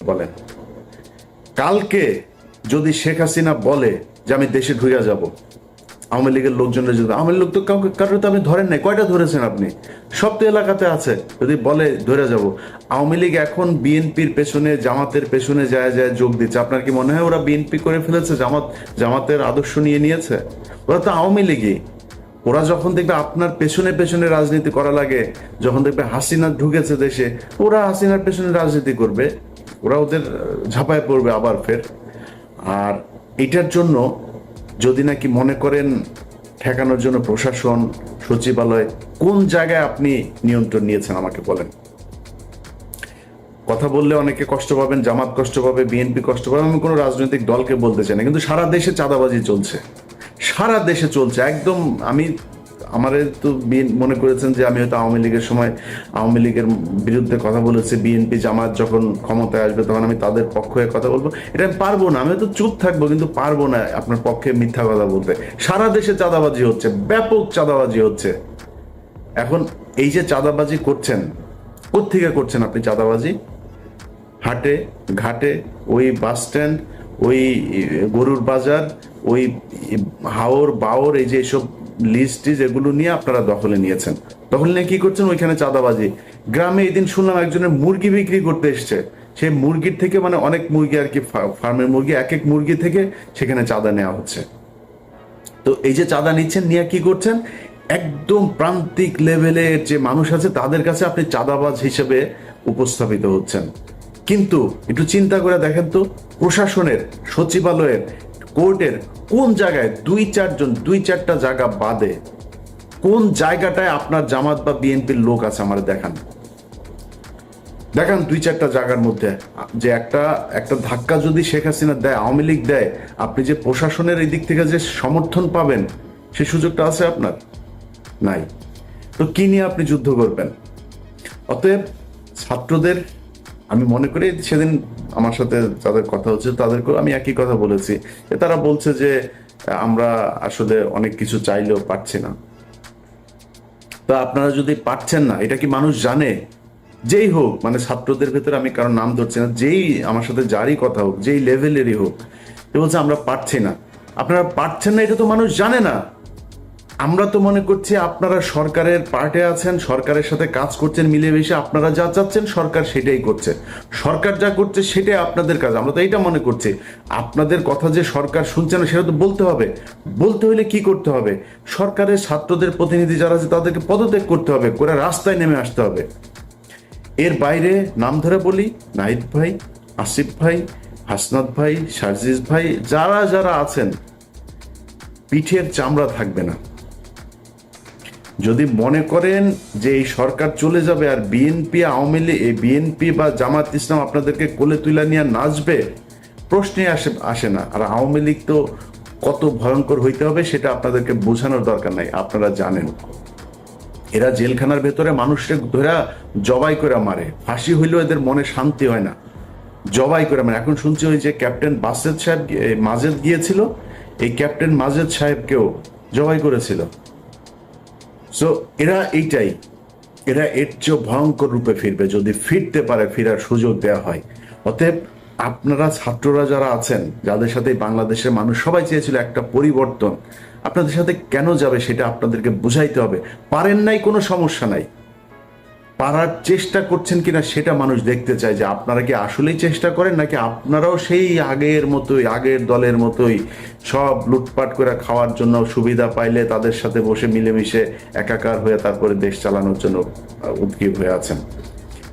বলেন কালকে যদি শেখ হাসিনা বলে যে আমি দেশে ঢুকে যাব, আওয়ামী লীগের লোকজনের যদি আওয়ামী লোক তো কাউকে কারোর তো আপনি ধরেন নাই, কয়টা ধরেছেন আপনি? সব তো এলাকাতে আছে, যদি বলে ধরে যাব। আওয়ামী লীগ এখন বিএনপির পেছনে, জামাতের পেছনে যায় যায় যোগ দিচ্ছে। আপনার কি মনে হয় ওরা বিএনপি করে ফেলেছে, জামাত জামাতের আদর্শ নিয়ে নিয়েছে? ওরা তো আওয়ামী লীগই। ওরা যখন দেখবে আপনার পেছনে পেছনে রাজনীতি করা লাগে, যখন দেখবে হাসিনা ঢুকেছে দেশে, ওরা হাসিনার পেছনে রাজনীতি করবে। ওরা ওদের ঝাঁপায় পড়বে আবার ফের। আর এটার জন্য যদি নাকি মনে করেন ঠেকানোর জন্য প্রশাসন, সচিবালয়, কোন জায়গায় আপনি নিয়ন্ত্রণ নিয়েছেন আমাকে বলেন। কথা বললে অনেকে কষ্ট পাবেন, জামাত কষ্ট পাবে, বিএনপি কষ্ট পাবে, আমি কোনো রাজনৈতিক দলকে বলতে চাই না, কিন্তু সারা দেশে চাঁদাবাজি চলছে। সারা দেশে চলছে, একদম আমি আমারে তো মনে করেছেন যে আমি হয়তো আওয়ামী লীগের সময় আওয়ামী লীগের বিরুদ্ধে কথা বলেছি, বিএনপি জামাত যখন ক্ষমতায় আসবে তখন আমি তাদের পক্ষ হয়ে কথা বলব। এটা আমি পারব না, আমি তো চুপ থাকব কিন্তু পারব না আপনার পক্ষে মিথ্যা কথা বলতে। সারা দেশে চাঁদাবাজি হচ্ছে, ব্যাপক চাঁদাবাজি হচ্ছে। এখন এই যে চাঁদাবাজি করছেন, কোত্থেকে করছেন আপনি চাঁদাবাজি? হাটে, ঘাটে, ওই বাস স্ট্যান্ড, ওই গরুর বাজার, ওই হাওর, বাওর, এই যে এসব লিস্ট এগুলো নিয়ে আপনারা দখলে নিয়েছেন। দখলে নিয়ে কি করছেন? ওইখানে চাঁদাবাজি। গ্রামে এই দিন শুনলাম একজনের মুরগি বিক্রি করতে এসছে। সেই মুরগির থেকে মানে অনেক মুরগি আর কি ফার্মের মুরগি এক এক মুরগি থেকে সেখানে চাঁদা নেওয়া হচ্ছে। তো এই যে চাঁদা নিচ্ছেন, নিয়ে কি করছেন? একদম প্রান্তিক লেভেলের যে মানুষ আছে, তাদের কাছে আপনি চাঁদাবাজ হিসেবে উপস্থাপিত হচ্ছেন। কিন্তু একটু চিন্তা করে দেখেন তো, প্রশাসনের, সচিবালয়ের কোর্টের কোন জায়গায় দুই চারজন, দুই চারটা জায়গা বাদে কোন জায়গাটায় আপনার জামাত বা বিএনপির লোক আছে আমার দেখান। দেখান দুই চারটা জায়গার মধ্যে, যে একটা একটা ধাক্কা যদি শেখ হাসিনা দেয়, আওয়ামী লীগ দেয়, আপনি যে প্রশাসনের এই দিক থেকে যে সমর্থন পাবেন, সে সুযোগটা আছে আপনার? নাই। তো কি নিয়ে আপনি যুদ্ধ করবেন? অতএব ছাত্রদের আমি মনে করি সেদিন আমার সাথে যাদের কথা হচ্ছে, তাদেরকেও আমি একই কথা বলেছি। তারা বলছে যে, আমরা আসলে অনেক কিছু চাইলেও পাচ্ছি না। তা আপনারা যদি পারছেন না, এটা কি মানুষ জানে? যেই হোক মানে ছাত্রদের ভেতরে আমি কারণ নাম ধরছি না, যেই আমার সাথে যারই কথা হোক, যেই লেভেলেরই হোক সে বলছে আমরা পারছি না। আপনারা পারছেন না, এটা তো মানুষ জানে না। আমরা তো মনে করছি আপনারা সরকারের পার্টে আছেন, সরকারের সাথে কাজ করছেন, মিলেমিশে আপনারা যা চাচ্ছেন, সরকার সেটাই করছে। সরকার যা করছে, সেটাই আপনাদের কাজ। আমরা তো এইটা মনে করছি। আপনাদের কথা যে সরকার শুনছে না, সেটা তো বলতে হবে। বলতে হলে কি করতে হবে? সরকারের ছাত্রদের প্রতিনিধি যারা আছে, তাদেরকে পদত্যাগ করতে হবে, করে রাস্তায় নেমে আসতে হবে। এর বাইরে নাম ধরে বলি, নাহিদ ভাই, আসিফ ভাই, হাসনাত ভাই, সার্জিস ভাই, যারা যারা আছেন, পিঠের চামড়া থাকবে না। যদি মনে করেন যে এই সরকার চলে যাবে আর বিএনপি আওয়ামী লীগ, এই বিএনপি বা জামাত ইসলাম আপনাদেরকে কোলে তুলে নিয়ে নাচবে, প্রশ্নে আসে আসে না। আর আওয়ামী লীগ তো কত ভয়ঙ্কর হইতে হবে সেটা আপনাদেরকে বোঝানোর দরকার নাই, আপনারা জানেন। এরা জেলখানার ভেতরে মানুষকে ধরে জবাই করে মারে। ফাঁসি হইলেও এদের মনে শান্তি হয় না। জবাই করে মারে। এখন শুনছি ওই যে ক্যাপ্টেন বাসেদ সাহেব মাজেদ গিয়েছিল, এই ক্যাপ্টেন মাজেদ সাহেবকেও জবাই করেছিল। সো এরা এইটাই। এরা এর চেয়েও ভয়ঙ্কর রূপে ফিরবে। যদি ফিরতে পারে, ফেরার সুযোগ দেওয়া হয়। অতএব, আপনারা, ছাত্ররা যারা আছেন, যাদের সাথে বাংলাদেশের মানুষ সবাই চেয়েছিল একটা পরিবর্তন, আপনাদের সাথে কেন যাবে সেটা আপনাদেরকে বুঝাইতে হবে। পারেন নাই, কোনো সমস্যা নাই। পারার চেষ্টা করছেন কিনা সেটা মানুষ দেখতে চায় যে আপনারা কি আসলেই চেষ্টা করেন নাকি আপনারাও সেই আগের মতোই আগের দলের মতোই সব লুটপাট করে খাওয়ার জন্য সুবিধা পাইলে তাদের সাথে বসে মিলেমিশে একাকার হয়ে তারপরে দেশ চালানোর জন্য আহ, উদ্গ্রীব হয়ে আছেন।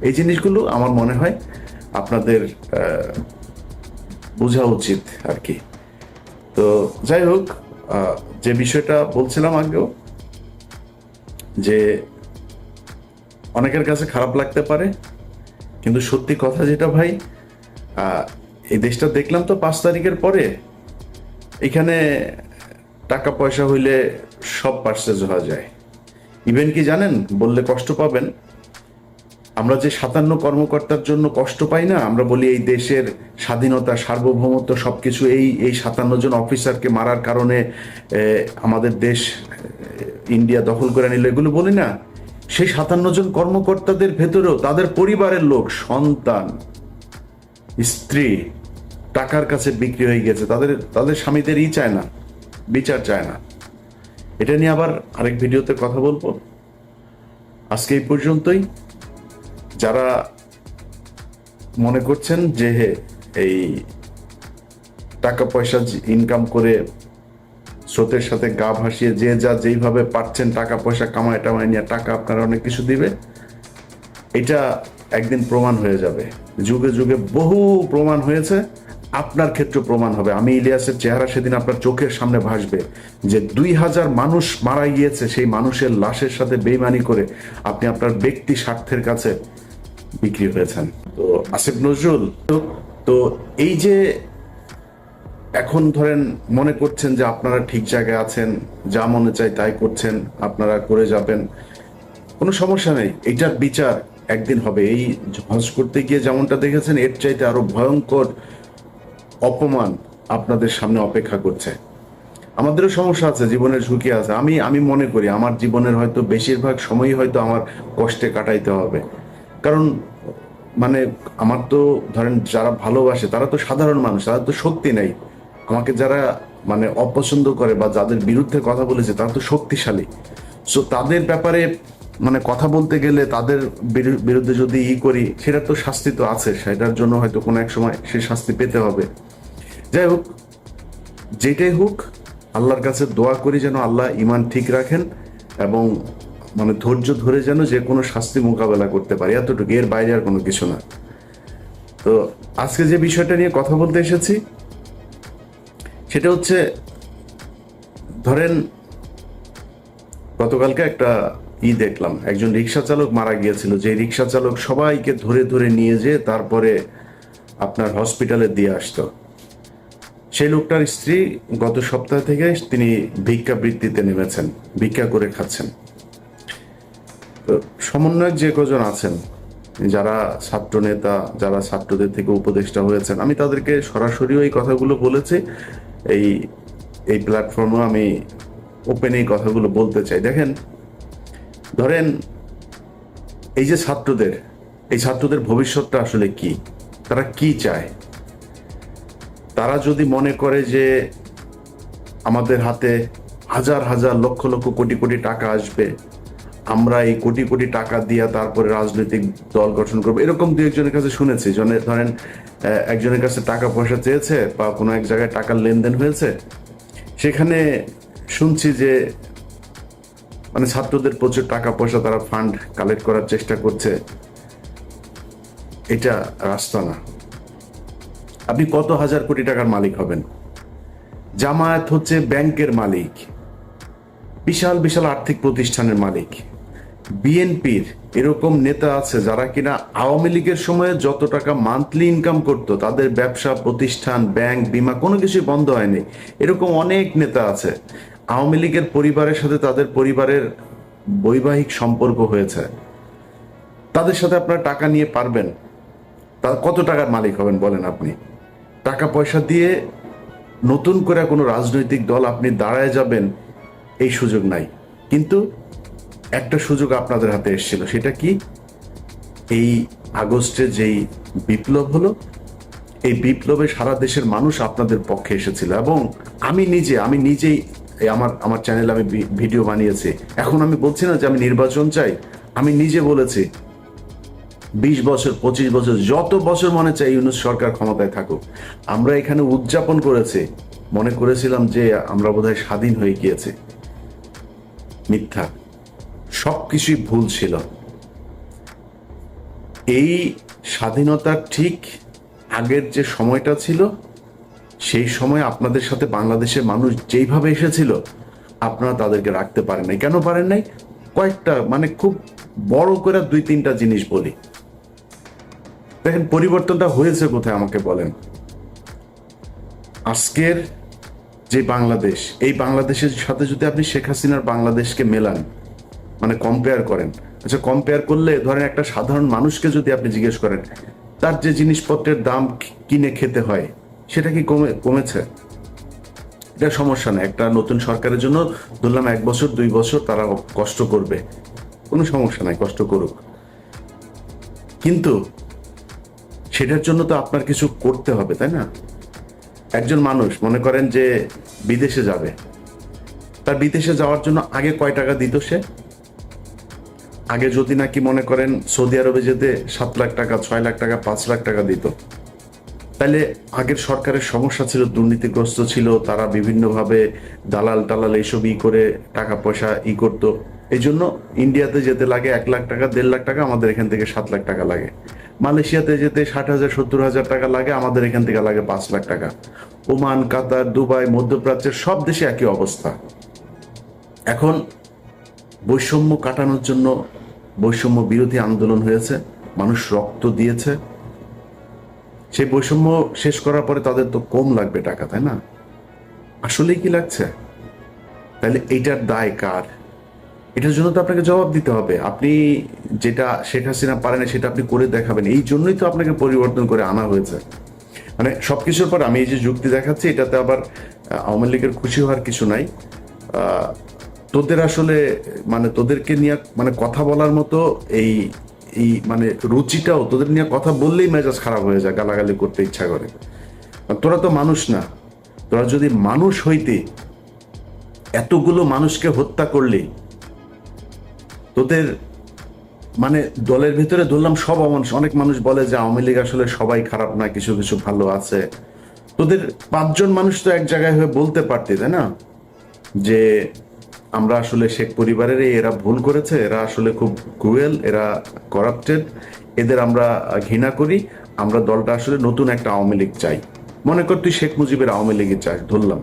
এই জিনিসগুলো আমার মনে হয় আপনাদের বোঝা উচিত আর কি। তো যাই হোক যে বিষয়টা বলছিলাম আগেও যে অনেকের কাছে খারাপ লাগতে পারে, কিন্তু সত্যি কথা যেটা ভাই এই দেশটা দেখলাম তো পাঁচ তারিখের পরে, এখানে টাকা পয়সা হইলে সব পার্সেজ হওয়া যায়। ইভেন কি জানেন, বললে কষ্ট পাবেন। আমরা যে সাতান্ন কর্মকর্তার জন্য কষ্ট পাই না, আমরা বলি এই দেশের স্বাধীনতা, সার্বভৌমত্ব সবকিছু এই এই সাতান্ন জন অফিসারকে মারার কারণে আমাদের দেশ ইন্ডিয়া দখল করে নিল, এগুলো বলি না। সেই সাতান্ন জন কর্মকর্তাদের ভেতরেও তাদের পরিবারের লোক, সন্তান, স্ত্রী টাকার কাছে বিক্রি হয়ে গেছে। তাদের তাদের স্বামীদেরই চায় না, বিচার চায় না। এটা নিয়ে আবার আরেক ভিডিওতে কথা বলব। আজকে এই পর্যন্তই। যারা মনে করছেন যে, এই টাকা পয়সা ইনকাম করে স্রোতের সাথে গা ভাসিয়ে যে যা যেইভাবে পাচ্ছেন টাকা পয়সা কামায় টামায় নিয়ে টাকা আপনারা অনেক কিছু দিবে, এটা একদিন প্রমাণ হয়ে যাবে। যুগে যুগে বহু প্রমাণ হয়েছে, আপনার ক্ষেত্রে প্রমাণ হবে। আমি ইলিয়াসের চেহারা সেদিন আপনার চোখের সামনে ভাসবে যে দুই হাজার মানুষ মারা গিয়েছে, সেই মানুষের লাশের সাথে বেইমানি করে আপনি আপনার ব্যক্তি স্বার্থের কাছে বিক্রি হয়েছেন। তো আসিফ নজরুল তো- তো এই যে এখন ধরেন মনে করছেন যে আপনারা ঠিক জায়গায় আছেন, যা মনে চাই তাই করছেন, আপনারা করে যাবেন। কোনো সমস্যা নেই, এটার বিচার একদিন হবে। এই হজ করতে গিয়ে যেমনটা দেখেছেন, এর চাইতে আরও ভয়ঙ্কর অপমান আপনাদের সামনে অপেক্ষা করছে। আমাদেরও সমস্যা আছে, জীবনের ঝুঁকি আছে। আমি আমি মনে করি, আমার জীবনের হয়তো বেশিরভাগ সময়ই হয়তো আমার কষ্টে কাটাইতে হবে। কারণ মানে আমার তো ধরেন যারা ভালোবাসে, তারা তো সাধারণ মানুষ, তারা তো শক্তি নেই। আমাকে যারা মানে অপছন্দ করে বা যাদের বিরুদ্ধে কথা বলেছে, তারা তো শক্তিশালী। সো তাদের ব্যাপারে মানে কথা বলতে গেলে তাদের বিরু- বিরুদ্ধে যদি ই করি, সেটা তো শাস্তি তো আছে। সেটার জন্য হয়তো কোনো এক সময় সে শাস্তি পেতে হবে। যাই হোক, যেটাই হোক, আল্লাহর কাছে দোয়া করি যেন আল্লাহ ইমান ঠিক রাখেন এবং মানে ধৈর্য ধরে যেন যে কোনো শাস্তি মোকাবেলা করতে পারি। এতটুকু, এর বাইরে আর কোনো কিছু না। তো আজকে যে বিষয়টা নিয়ে কথা বলতে এসেছি সেটা হচ্ছে, ধরেন, গতকালকে একটা ই দেখলাম, একজন রিক্সা চালক মারা গিয়েছিল, যে রিক্সা চালক সবাইকে ধরে ধরে নিয়ে যেয়ে তারপরে আপনার হসপিটালে দিয়ে আসতো। সেই লোকটার স্ত্রী গত সপ্তাহ থেকে তিনি ভিক্ষা বৃত্তিতে নেমেছেন, ভিক্ষা করে খাচ্ছেন। সমন্বয়ক যে কজন আছেন, যারা ছাত্র নেতা যারা ছাত্রদের থেকে উপদেষ্টা হয়েছেন, আমি তাদেরকে সরাসরি এই কথাগুলো বলেছি এই এই প্ল্যাটফর্মে আমি ওপেন কথাগুলো বলতে চাই। দেখেন, ধরেন এই যে ছাত্রদের, এই ছাত্রদের ভবিষ্যৎটা আসলে কি? তারা কি চায়? তারা যদি মনে করে যে আমাদের হাতে হাজার হাজার লক্ষ লক্ষ কোটি কোটি টাকা আসবে, আমরা এই কোটি কোটি টাকা দিয়ে তারপরে রাজনৈতিক দল গঠন করব, এরকম দু একজনের কাছে শুনেছি। জনে ধরেন একজনের কাছে টাকা পয়সা চেয়েছে বা কোনো এক জায়গায় টাকার লেনদেন হয়েছে, সেখানে শুনছি যে মানে ছাত্রদের প্রচুর টাকা পয়সা তারা ফান্ড কালেক্ট করার চেষ্টা করছে। এটা রাস্তা না আপনি কত হাজার কোটি টাকার মালিক হবেন? জামায়াত হচ্ছে ব্যাংকের মালিক, বিশাল বিশাল আর্থিক প্রতিষ্ঠানের মালিক। বিএনপির এরকম নেতা আছে যারা কিনা আওয়ামী লীগের সময়ে যত টাকা মান্থলি ইনকাম করত, তাদের ব্যবসা, প্রতিষ্ঠান ব্যাংক বিমা কোনো কিছুই বন্ধ হয়নি। এরকম অনেক নেতা আছে। আওয়ামী লীগের পরিবারের সাথে তাদের পরিবারের বৈবাহিক সম্পর্ক হয়েছে। তাদের সাথে আপনারা টাকা নিয়ে পারবেন। তা কত টাকার মালিক হবেন বলেন আপনি? টাকা পয়সা দিয়ে নতুন করে কোনো রাজনৈতিক দল আপনি দাঁড়ায় যাবেন, এই সুযোগ নাই। কিন্তু একটা সুযোগ আপনাদের হাতে এসেছিল। সেটা কি? এই আগস্টে যেই বিপ্লব হলো, এই বিপ্লবে সারা দেশের মানুষ আপনাদের পক্ষে এসেছিল এবং আমি নিজে, আমি নিজেই আমার আমার চ্যানেলে আমি ভিডিও বানিয়েছি। এখন আমি বলছি না যে আমি নির্বাচন চাই, আমি নিজে বলেছি, বিশ বছর, পঁচিশ বছর, যত বছর মনে চাই ইউনুস সরকার ক্ষমতায় থাকুক। আমরা এখানে উদযাপন করেছি, মনে করেছিলাম যে আমরা বোধহয় স্বাধীন হয়ে গিয়েছে। মিথ্যা। সব কিছুই ভুল ছিল। এই স্বাধীনতার ঠিক আগের যে সময়টা ছিল, সেই সময় আপনাদের সাথে বাংলাদেশের মানুষ যেইভাবে এসেছিল, আপনারা তাদেরকে রাখতে পারেন নাই। কেন পারেন নাই? কয়েকটা মানে খুব বড় করে দুই, তিনটা জিনিস বলি। দেখেন, পরিবর্তনটা হয়েছে কোথায় আমাকে বলেন। আজকের যে বাংলাদেশ, এই বাংলাদেশের সাথে যদি আপনি শেখ হাসিনার বাংলাদেশকে মেলান মানে কম্পেয়ার করেন। আচ্ছা কম্পেয়ার করলে ধরেন একটা সাধারণ মানুষকে যদি আপনি জিজ্ঞেস করেন, তার যে জিনিসপত্রের দাম কিনে খেতে হয়, সেটা কি কমে, কমেছে? এটা সমস্যা না। একটা নতুন সরকারের জন্য ধরলাম এক বছর, দুই বছর তারা কষ্ট করবে। কোনো সমস্যা নাই, কষ্ট করুক। কিন্তু সেটার জন্য তো আপনার কিছু করতে হবে, তাই না? একজন মানুষ, মনে করেন যে বিদেশে যাবে, তার বিদেশে যাওয়ার জন্য আগে কয় টাকা দিত সে? আগে যদি নাকি মনে করেন সৌদি আরবে যেতে সাত লাখ টাকা, ছয় লাখ টাকা, পাঁচ লাখ টাকা দিত, তাহলে আগের সরকারের সমস্যা ছিল, দুর্নীতিগ্রস্ত ছিল, তারা বিভিন্নভাবে দালাল টালাল এইসব ই করে টাকা পয়সা ই করতো। এই জন্য ইন্ডিয়াতে যেতে লাগে এক লাখ টাকা, দেড় লাখ টাকা, আমাদের এখান থেকে সাত লাখ টাকা লাগে। মালয়েশিয়াতে যেতে ষাট হাজার, সত্তর হাজার টাকা লাগে, আমাদের এখান থেকে লাগে পাঁচ লাখ টাকা। ওমান, কাতার, দুবাই, মধ্যপ্রাচ্যের সব দেশে একই অবস্থা। এখন বৈষম্য কাটানোর জন্য বৈষম্য বিরোধী আন্দোলন হয়েছে, মানুষ রক্ত দিয়েছে। সেই বৈষম্য শেষ করার পরে তাদের তো কম লাগবে টাকা, তাই না? আসলেই কি লাগছে? তাহলে এইটার দায় কার? এটার জন্য তো আপনাকে জবাব দিতে হবে। আপনি যেটা শেখ হাসিনা পারেন সেটা আপনি করে দেখাবেন। এই জন্যই তো আপনাকে পরিবর্তন করে আনা হয়েছে। মানে সবকিছুর পর আমি এই যে যুক্তি দেখাচ্ছি, এটাতে আবার আওয়ামী লীগের খুশি হওয়ার কিছু নাই। তোদের আসলে মানে তোদেরকে নিয়ে মানে কথা বলার মতো এই এই মানে রুচিটাও, তোদের নিয়ে কথা বললেই মেজাজ খারাপ হয়ে যায়, গালাগালি করতে ইচ্ছা করে। তোরা তো মানুষ না। তোরা যদি মানুষ হইতে এতগুলো মানুষকে হত্যা করলি, তোদের মানে দলের ভিতরে ধরলাম সব অমানুষ, অনেক মানুষ বলে যে আওয়ামী লীগ আসলে সবাই খারাপ না, কিছু কিছু ভালো আছে। তোদের পাঁচজন মানুষ তো এক জায়গায় হয়ে বলতে পারতি, তাই না? যে আমরা আসলে শেখ পরিবারের এরা ভুল করেছে, এরা আসলে খুব ক্রুয়েল এরা করাপ্টেড এদের আমরা ঘৃণা করি, আমরা দলটা আসলে নতুন একটা আওয়ামী লীগ চাই। মনে কর তুই শেখ মুজিবের আওয়ামী লীগের চাস, ধরলাম।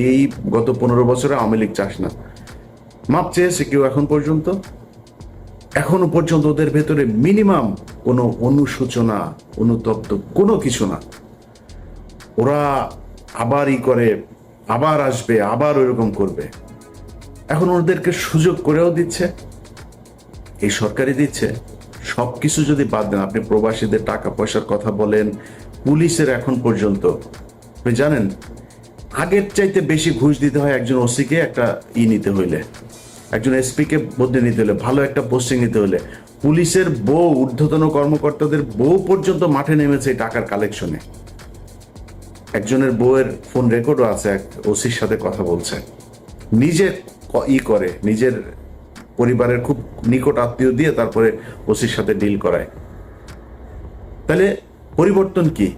এই গত পনেরো বছরে আওয়ামী লীগ চাস না। মাপ চেয়েছে কেউ এখন পর্যন্ত? এখনও পর্যন্ত ওদের ভেতরে মিনিমাম কোনো অনুশোচনা, অনুতপ্ত কোনো কিছু না। ওরা আবার ই করে, আবার আসবে, আবার ওইরকম করবে। এখন ওদেরকে সুযোগ করেও দিচ্ছে। এই সরকারই দিচ্ছে। সব কিছু যদি বাদ দেন, আপনি প্রবাসীদের টাকা পয়সার কথা বলেন, পুলিশের এখন পর্যন্ত। আপনি জানেন, আগের চাইতে বেশি ঘুষ দিতে হয় একজন ওসিকে একটা ই নিতে হইলে। একজন এসপি কে বদলে নিতে হলে ভালো একটা পোস্টিং নিতে হলে পুলিশের বউ, ঊর্ধ্বতন কর্মকর্তাদের বউ পর্যন্ত মাঠে নেমেছে এই টাকার কালেকশনে। একজনের বউয়ের ফোন রেকর্ডও আছে, এক ওসির সাথে কথা বলছে। নিজে ক- ই করে, নিজের পরিবারের খুব নিকট আত্মীয় দিয়ে তারপরে ওসির সাথে ডিল করায়। তাহলে পরিবর্তন কি?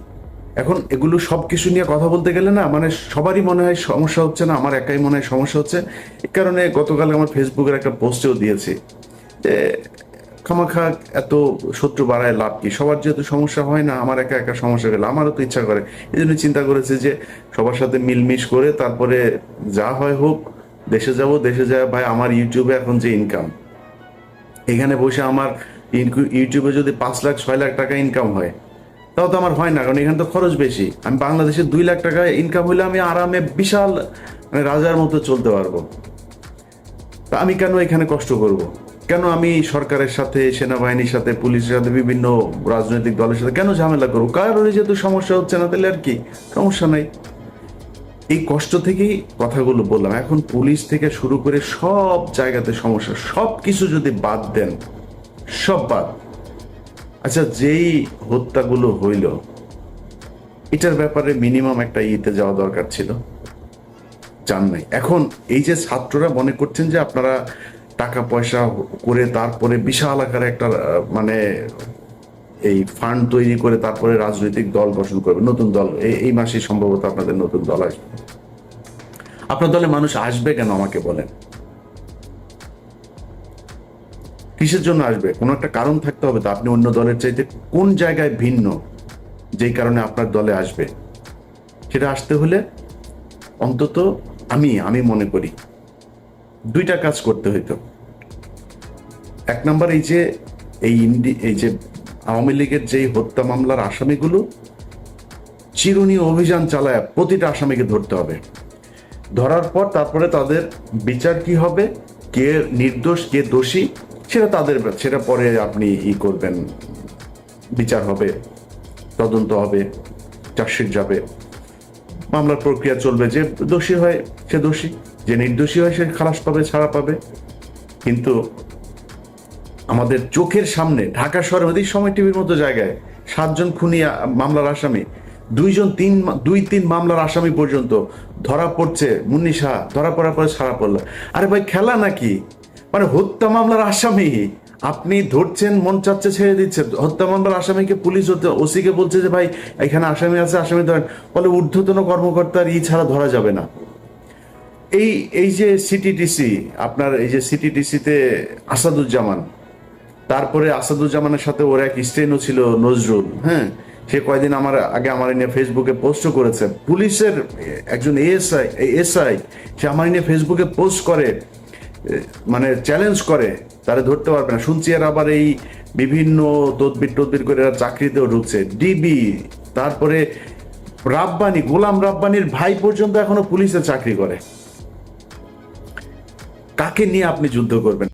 এখন এগুলো সব কিছু নিয়ে কথা বলতে গেলে না মানে সবারই মনে হয় সমস্যা হচ্ছে না, আমার একাই মনে হয় সমস্যা হচ্ছে। এই কারণে গতকাল আমার ফেসবুকের একটা পোস্টেও দিয়েছি যে, খামাখা এত শত্রু বাড়ায় লাভ কি? সবার যেহেতু সমস্যা হয় না, আমার একা একা সমস্যা গেলে, আমারও তো ইচ্ছা করে। এই জন্য চিন্তা করেছে যে সবার সাথে মিলমিশ করে তারপরে যা হয় হোক দেশে যাব, দেশে যায়, ভাই, আমার ইউটিউবে এখন যে ইনকাম এখানে বসে আমার ইউটিউবে যদি পাঁচ লাখ, ছয় লাখ টাকা ইনকাম হয়, তাও তো আমার হয় না, কারণ এখানে তো খরচ বেশি। আমি বাংলাদেশে দুই লাখ টাকা ইনকাম হলে আমি আরামে বিশাল মানে রাজার মতো চলতে পারব। তা আমি কেন এখানে কষ্ট করব? কেন আমি সরকারের সাথে, সেনাবাহিনীর সাথে, পুলিশের সাথে, বিভিন্ন রাজনৈতিক দলের সাথে, কেন ঝামেলা করব? কারোরই যেহেতু সমস্যা হচ্ছে না, তাহলে আর কি? সমস্যা নাই। এই কষ্ট থেকেই কথাগুলো বললাম। এখন পুলিশ থেকে শুরু করে সব জায়গাতে সমস্যা সব কিছু যদি বাদ দেন, সব বাদ। আচ্ছা যেই হত্যাগুলো হইল, এটার ব্যাপারে মিনিমাম একটা ইতে যাওয়া দরকার ছিল। যান নাই। এখন এই যে ছাত্ররা মনে করছেন যে আপনারা টাকা পয়সা করে তারপরে বিশাল আকারে একটা মানে এই ফান্ড তৈরি করে তারপরে রাজনৈতিক দল গঠন করবে, নতুন দল, এই- মাসে সম্ভবত আপনাদের নতুন দল আসবে। আপনার দলে মানুষ আসবে কেন আমাকে বলেন? কিসের জন্য আসবে? কোনো একটা কারণ থাকতে হবে তো, আপনি অন্য দলের চাইতে কোন জায়গায় ভিন্ন যেই কারণে আপনার দলে আসবে? সেটা আসতে হলে অন্তত আমি আমি মনে করি, দুইটা কাজ করতে হইতো। এক নম্বর এই যে, এই ইন্ডি, এই যে আওয়ামী লীগের যেই হত্যা মামলার আসামিগুলো, চিরুনি অভিযান চালায় প্রতিটা আসামিকে ধরতে হবে। ধরার পর তারপরে তাদের বিচার কি হবে, কে নির্দোষ, কে দোষী, সেটা তাদের, সেটা পরে আপনি ই করবেন। বিচার হবে, তদন্ত হবে চার্জশিট যাবে। মামলার প্রক্রিয়া চলবে, যে দোষী হয় সে দোষী, যে নির্দোষী হয় সে খালাস পাবে, ছাড়া পাবে। কিন্তু আমাদের চোখের সামনে ঢাকা মধ্যে সময় টিভির মতো জায়গায় সাতজন খুনি মামলার আসামি, দুইজন তিন দুই তিন মামলার আসামি পর্যন্ত ধরা পড়ছে, মুন্নি শাহ, ধরা পড়ার পরে ছাড়া পড়ল। আরে ভাই, খেলা নাকি? মানে হত্যা মামলার আসামি? আপনি ধরছেন, মন চাচ্ছে ছেড়ে দিচ্ছে। হত্যা মামলার আসামিকে পুলিশ হতে ওসিকে বলছে যে, ভাই, এখানে আসামি আছে, আসামি ধরেন। বলে ঊর্ধ্বতন কর্মকর্তার ই ছাড়া ধরা যাবে না। এই এই যে সিটিটিসি আপনার এই যে সিটিটিসিতে আসাদুজ্জামান তারপরে আসাদুজ্জামানের সাথে ওর এক স্টেনও ছিল নজরুল হ্যাঁ? সে কয়দিন আমার আগে আমার নিয়ে ফেসবুকে পোস্টও করেছে। পুলিশের একজন এএসআই এসআই সে আমার নিয়ে ফেসবুকে পোস্ট করে মানে চ্যালেঞ্জ করে, তারা ধরতে পারবে না। শুনছি এর আবার এই বিভিন্ন তদবির টদবির করে এরা চাকরিতেও ঢুকছে। ডিবি তারপরে রাব্বানি, গোলাম রাব্বানির ভাই পর্যন্ত এখনও পুলিশে চাকরি করে। কাকে নিয়ে আপনি যুদ্ধ করবেন?